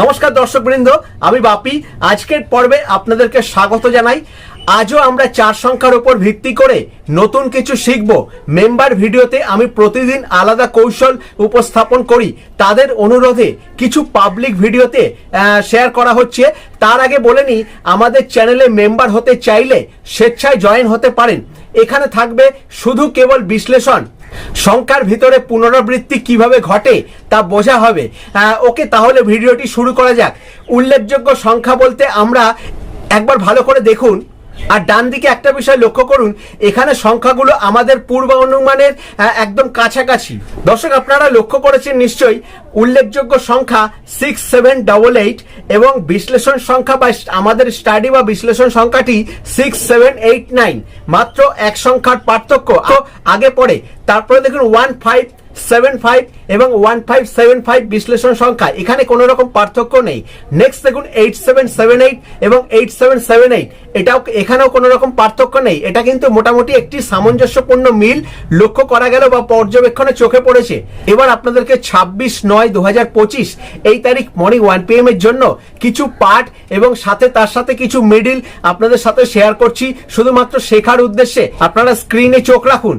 নমস্কার দর্শকবৃন্দ, আমি বাপি। আজকের পর্বে আপনাদেরকে স্বাগত জানাই। আজও আমরা চার সংখ্যার উপর ভিত্তি করে নতুন কিছু শিখব। মেম্বার ভিডিওতে আমি প্রতিদিন আলাদা কৌশল উপস্থাপন করি। তাদের অনুরোধে কিছু পাবলিক ভিডিওতে শেয়ার করা হচ্ছে। তার আগে বলে নিই, আমাদের চ্যানেলে মেম্বার হতে চাইলে স্বেচ্ছায় জয়েন হতে পারেন। এখানে থাকবে শুধু কেবল বিশ্লেষণ। সংখ্যার ভিতরে পুনরাবৃত্তি কীভাবে ঘটে তা বোঝা হবে। ওকে তাহলে ভিডিওটি শুরু করা যাক। উল্লেখযোগ্য সংখ্যা বলতে আমরা একবার ভালো করে দেখুন। আর ডান দিকে একটা বিষয় লক্ষ্য করুন, এখানে সংখ্যাগুলো আমাদের পূর্ব অনুমানের একদম কাছাকাছি। দর্শক, আপনারা লক্ষ্য করেছেন নিশ্চয়ই, উল্লেখযোগ্য সংখ্যা সিক্স সেভেন ডবল এইট এবং বিশ্লেষণ সংখ্যা বা আমাদের স্টাডি বা বিশ্লেষণ সংখ্যাটি সিক্স সেভেন এইট নাইন মাত্র এক সংখ্যার পার্থক্য, আগে পড়ে। তারপরে দেখুন ওয়ান ফাইভ সেভেন ফাইভ এবং ওয়ান ফাইভ সেভেন ফাইভ বিশ্লেষণ সংখ্যা। এখানে কোনো রকম পার্থক্য নেই। নেক্সট দেখুন এইট সেভেন সেভেন এইট এবং এইট সেভেন সেভেন এইট এটাও, এখানেও কোনো রকম পার্থক্য নেই। এটা কিন্তু মোটামুটি একটি সামঞ্জস্যপূর্ণ মিল লক্ষ্য করা গেল বা পর্যবেক্ষণে চোখে পড়েছে। এবার আপনাদেরকে ছাব্বিশ নয় দু হাজার পঁচিশ, এই তারিখ মর্নিং ওয়ান পি এম এর জন্য কিছু পার্ট এবং সাথে তার সাথে কিছু মিডিল আপনাদের সাথে শেয়ার করছি। শুধুমাত্র শেখার উদ্দেশ্যে আপনারা স্ক্রিনে চোখ রাখুন।